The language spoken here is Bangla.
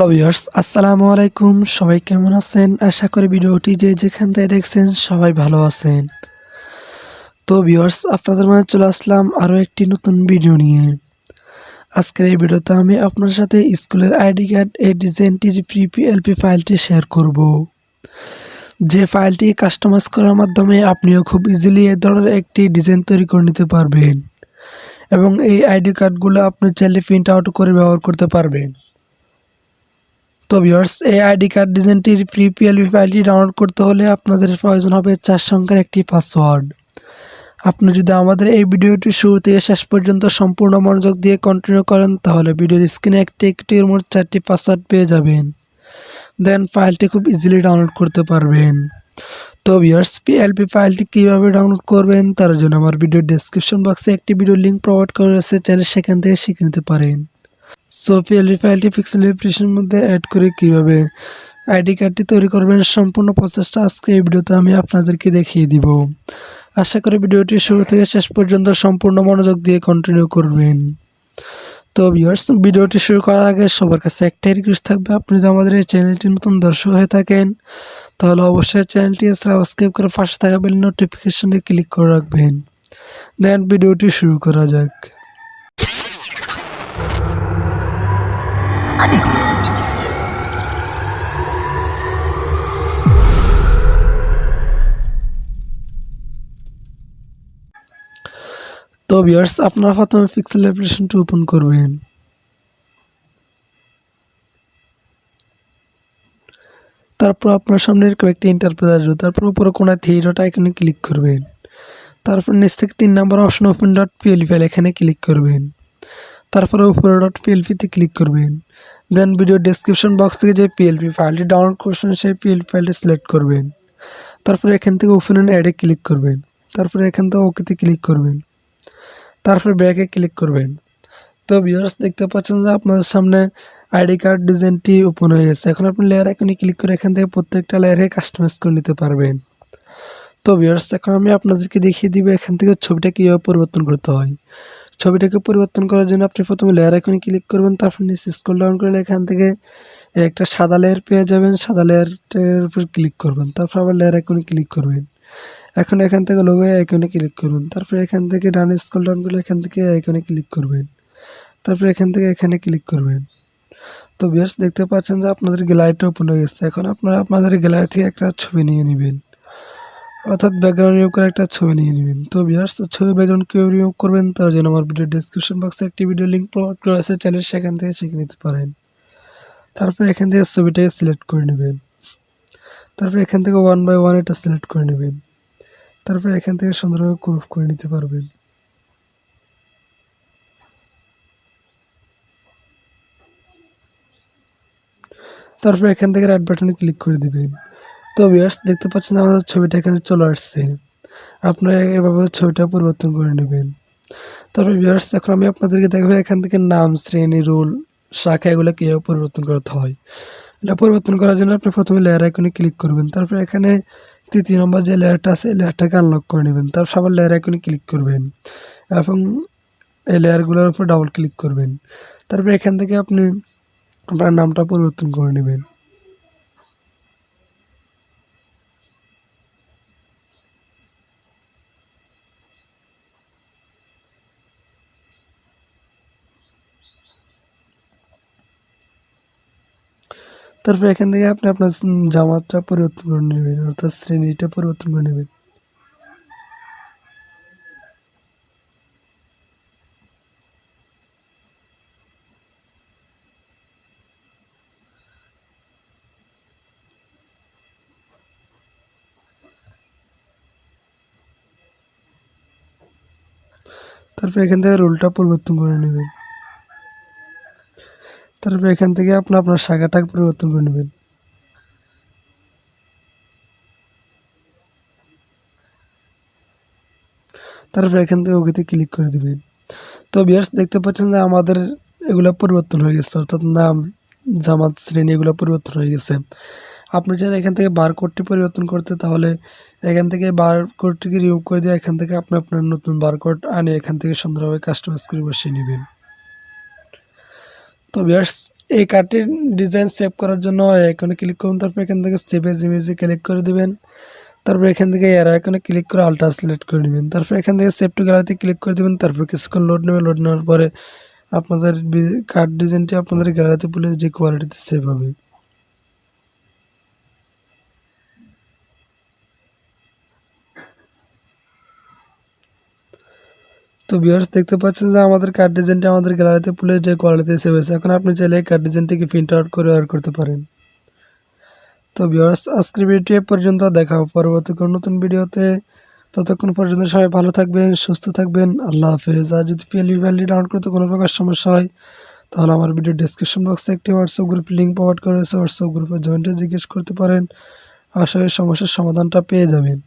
হ্যালো ভিউয়ার্স, আসসালামু আলাইকুম। সবাই কেমন আছেন? আশা করি ভিডিওটি যে যেখান থেকে দেখছেন সবাই ভালো আছেন। তো ভিউয়ার্স, আপনাদের মাঝে চলে আসলাম আরও একটি নতুন ভিডিও নিয়ে। আজকের এই ভিডিওতে আমি আপনার সাথে স্কুলের আইডি কার্ড এই ডিজাইনটির ফ্রি পিএলপি ফাইলটি শেয়ার করব। যে ফাইলটি কাস্টমাইজ করার মাধ্যমে আপনিও খুব ইজিলি এ ধরনের একটি ডিজাইন তৈরি করে নিতে পারবেন এবং এই আইডি কার্ডগুলো আপনি চাইলে প্রিন্ট আউট করে ব্যবহার করতে পারবেন। তো ভিউয়ার্স এই আইডি কার্ড ডিজাইনটির ফ্রি পিএলপি ফাইলটি ডাউনলোড করতে হলে আপনাদের প্রয়োজন হবে চার সংখ্যার একটি পাসওয়ার্ড আপনি যদি আমাদের এই ভিডিওটি শুরু থেকে শেষ পর্যন্ত সম্পূর্ণ মনোযোগ দিয়ে কন্টিনিউ করেন, তাহলে ভিডিওর স্ক্রিনে একটি একটির মোট চারটি পাসওয়ার্ড পেয়ে যাবেন। দেন ফাইলটি খুব ইজিলি ডাউনলোড করতে পারবেন। তো ভিউয়ার্স পিএলপি ফাইলটি কীভাবে ডাউনলোড করবেন, তার জন্য আমার ভিডিও ডেসক্রিপশন বক্সে একটি ভিডিও লিঙ্ক প্রোভাইড করা রয়েছে, চাইলে সেখান থেকে শিখে নিতে পারেন। সো পিএলপি ফাইলটি পিক্সেল অ্যাপ্লিকেশনের মধ্যে অ্যাড করে কীভাবে আইডি কার্ডটি তৈরি করবেন সম্পূর্ণ প্রসেসটা আজকে এই ভিডিওতে আমি আপনাদেরকে দেখিয়ে দিব। আশা করি ভিডিওটি শুরু থেকে শেষ পর্যন্ত সম্পূর্ণ মনোযোগ দিয়ে কন্টিনিউ করবেন। তো ভিউয়ার্স ভিডিওটি শুরু করার আগে সবার কাছে একটাই রিকোয়েস্ট থাকবে, আপনি যদি আমাদের এই চ্যানেলটি নতুন দর্শক হয়ে থাকেন, তাহলে অবশ্যই চ্যানেলটি সাবস্ক্রাইব করে পাশে থাকা বেল নোটিফিকেশনে ক্লিক করে রাখবেন। দেন ভিডিওটি শুরু করা যাক। তো ভিউয়ার্স আপনারা প্রথমে পিক্সেল অ্যাপ্লিকেশনটি ওপেন করবেন। তারপর আপনার সামনে এরকম একটি ইন্টারপ্রেস আসবে। তারপর উপরে থ্রি ডট আইকনে ক্লিক করবেন। তারপর নিচ থেকে তিন number option open dot PL file এখানে ক্লিক করবেন। তারপরে উপরে ডট পিএলপিতে ক্লিক করবেন। দেন ভিডিও ডেসক্রিপশন বক্স থেকে যে পিএলপি ফাইলটি ডাউনলোড করছেন, সেই পিএলপি ফাইলটি সিলেক্ট করবেন। তারপরে এখান থেকে ওপেন অ্যান্ড অ্যাডে ক্লিক করবেন। তারপরে এখান থেকে ওকেতে ক্লিক করবেন। তারপর ব্যাকে ক্লিক করবেন। তো ভিউয়ার্স দেখতে পাচ্ছেন যে আপনাদের সামনে আইডি কার্ড ডিজাইনটি ওপেন হয়ে গেছে। এখন আপনি লেয়ার আইকনে ক্লিক করে এখান থেকে প্রত্যেকটা লেয়ারে কাস্টমাইজ করে নিতে পারবেন। তো ভিউয়ার্স এখন আমি আপনাদেরকে দেখিয়ে দিব এখান থেকে ছবিটা কীভাবে পরিবর্তন করতে হয়। ছবিটাকে পরিবর্তন করার জন্য আপনি প্রথমে লেয়ার আইকনে ক্লিক করবেন, তারপর নিচে স্ক্রল ডাউন করলে এখান থেকে একটা সাদা লেয়ার পেয়ে যাবেন, সাদা লেয়ারটার উপর ক্লিক করবেন, তারপর আবার লেয়ার আইকনে ক্লিক করবেন। এখন এখান থেকে লোগো আইকনে ক্লিক করবেন তারপর এখান থেকে ডানে স্ক্রল ডাউন করলে এখান থেকে আইকনে ক্লিক করবেন, তারপর এখান থেকে এখানে ক্লিক করবেন। তো বেশ দেখতে পাচ্ছেন যে আপনাদের গ্যালারিটা ওপেন হয়ে গেছে, এখন আপনারা, আপনাদের গ্যালারি থেকে একটা ছবি নিয়ে নেবেন। অর্থাৎ ব্যাকগ্রাউন্ড রিমুভ করে একটা ছবি নিয়ে নেবেন। তো বিয়ার্স ছবি ব্যাকগ্রাউন্ড কীভাবে রিমুভ করবেন, তার জন্য আমার ভিডিও ডিসক্রিপশন বক্সে একটি ভিডিও লিঙ্ক আছে চ্যানেল সেখান থেকে শিখে নিতে পারেন। তারপর এখান থেকে ছবিটাকে সিলেক্ট করে নেবেন। তারপর এখান থেকে ওয়ান বাই ওয়ান এটা সিলেক্ট করে নেবেন। তারপর এখান থেকে সুন্দরভাবে গ্রুপ করে নিতে পারবেন। তারপর এখান থেকে রাইট বাটনে ক্লিক করে দিবেন। তো ভিউয়ার্স দেখতে পাচ্ছেন আমাদের ছবিটা এখানে চলে আসছে। আপনারা এভাবে ছবিটা পরিবর্তন করে নেবেন। তারপর ভিউয়ার্স এখন আমি আপনাদেরকে দেখাবো এখান থেকে নাম, শ্রেণি, রোল, শাখা, এগুলো কীভাবে পরিবর্তন করতে হয়। এটা পরিবর্তন করার জন্য আপনি প্রথমে লেয়ার আইকনে ক্লিক করবেন। তারপর এখানে তৃতীয় নম্বর যে লেয়ারটা আছে, এই লেয়ারটাকে আনলক করে নেবেন। তারপর আবার লেয়ার আইকনে ক্লিক করবেন। এবং এই লেয়ারগুলোর উপর ডাবল ক্লিক করবেন। তারপর এখান থেকে আপনি আপনার নামটা পরিবর্তন করে নেবেন। তারপর এখান থেকে আপনি আপনার জামাতটা পরিবর্তন করে নেবেন, অর্থাৎ শ্রেণীটা পরিবর্তন করে নেবেন। তারপর এখান থেকে রোলটা পরিবর্তন করে নেবেন। তারপর এখান থেকে আপনি আপনার শাখাটা পরিবর্তন করে নেবেন। তারপর এখান থেকে ওকেতে ক্লিক করে দিবেন। তো বিয়ার্স দেখতে পাচ্ছেন যে আমাদের এগুলো পরিবর্তন হয়ে গেছে, অর্থাৎ নাম, জামাত, শ্রেণি এগুলো পরিবর্তন হয়ে গেছে। আপনি চান এখান থেকে বার কোডটি পরিবর্তন করতে, তাহলে এখান থেকে বার কোডটিকে রিমুভ করে দিয়ে এখান থেকে আপনি আপনার নতুন বার কোড আনে এখান থেকে সুন্দরভাবে কাস্টমাইজ করে বসিয়ে নেবেন। তো বিয়ার্স এই কার্ডটির ডিজাইন সেভ করার জন্য এখানে ক্লিক করুন, তারপর এখান থেকে স্টেপেজ ইমেজে ক্লিক করে দেবেন। তারপর এখান থেকে এরা এখানে ক্লিক করে আলট্রা সিলেক্ট করে নেবেন তারপর এখান থেকে সেভ টু গ্যালারিতে ক্লিক করে দেবেন, তারপর কিছুক্ষণ লোড নেবেন। লোড নেওয়ার পরে আপনাদের কার্ড ডিজাইনটি আপনাদের গ্যালারিতে পুলে যে কোয়ালিটিতে সেভ হবে। তো ভিউয়ার্স দেখতে পাচ্ছেন যে আমাদের কার্ড ডিজাইনটা আমাদের গ্যালারিতে পুলে যে কোয়ালিটিতে সেভ হয়েছে। এখন আপনি চাইলে এই কার্ড ডিজাইনটিকে প্রিন্ট আউট করে অর্ডার করতে পারেন। তো ভিউয়ার্স আজকের ভিডিওটি এ পর্যন্ত দেখা পরবর্তী কোনো নতুন ভিডিওতে ততক্ষণ পর্যন্ত সবাই ভালো থাকবেন, সুস্থ থাকবেন। আল্লাহ হাফেজ। আর যদি পিএলবি ভ্যালি ডাউনলোড করতে কোনো প্রকার সমস্যা হয়, তাহলে আমার ভিডিও ডিসক্রিপশন বক্সে একটি হোয়াটসঅ্যাপ গ্রুপ লিঙ্ক প্রোভাইড করা হয়েছে হোয়াটসঅ্যাপ গ্রুপে জয়েন্টে জিজ্ঞেস করতে পারেন। আশা করি সমস্যার সমাধানটা পেয়ে যাবেন।